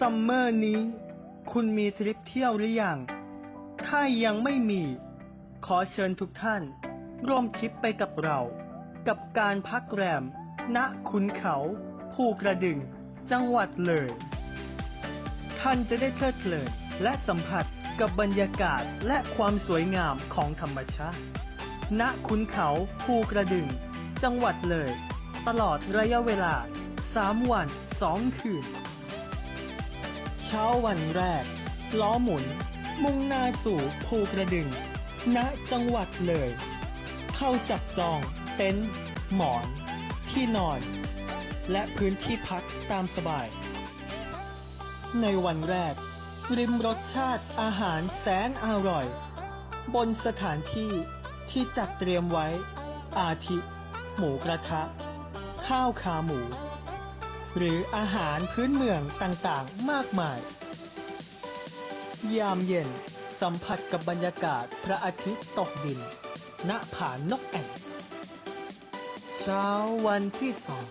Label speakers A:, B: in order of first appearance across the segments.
A: ซัมเมอร์นี้ คุณมีทริปเที่ยวหรือยัง ถ้ายังไม่มี ขอเชิญทุกท่าน ร่วมทริปไปกับเรา กับการพักแรม ณขุนเขา ภูกระดึง จังหวัดเลย ท่านจะได้เพลิดเพลินและสัมผัสกับบรรยากาศและความสวยงามของธรรมชาติ ณ ขุนเขาภูกระดึง จังหวัดเลย ตลอดระยะเวลา 3 วัน 2 คืน ช้าวันแรก ล้อหมุน มุ่งหน้าสู่ภูกระดึง ณจังหวัดเลย เข้าจับจอง เต็นท์หมอน ที่นอน และพื้นที่พักตามสบาย ในวันแรก ริมรสชาติอาหารแสนอร่อย บนสถานที่ที่จัดเตรียมไว้ อาทิ หมูกระทะ ข้าวขาหมู หรืออาหารพื้นเมืองต่างๆ มากมาย ยามเย็นสัมผัสกับบรรยากาศพระอาทิตย์ตกดิน ณ ผานกแอ่น เช้าวันที่สอง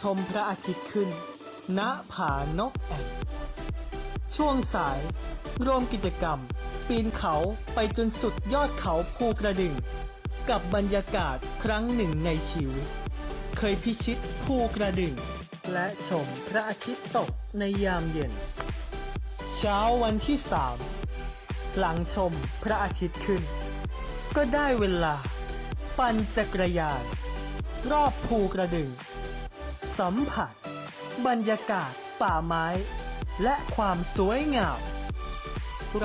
A: ชมพระอาทิตย์ขึ้น ณ ผานกแอ่น ช่วงสาย ร่วมกิจกรรม ปีนเขาไปจนสุดยอดเขาภูกระดึง กับบรรยากาศครั้งหนึ่งในชีวิต เคยพิชิตภูกระดึง และชมพระอาทิตย์ตกในยามเย็น เช้าวันที่สามหลังชมพระอาทิตย์ขึ้น ก็ได้เวลา ปั่นจักรยาน รอบภูกระดึง สัมผัส บรรยากาศป่าไม้ และความสวยงาม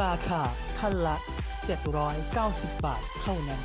A: ราคาท่านละ 790 บาทเท่านั้น